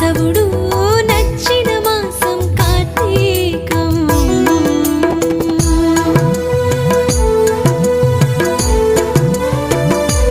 కేశవుడు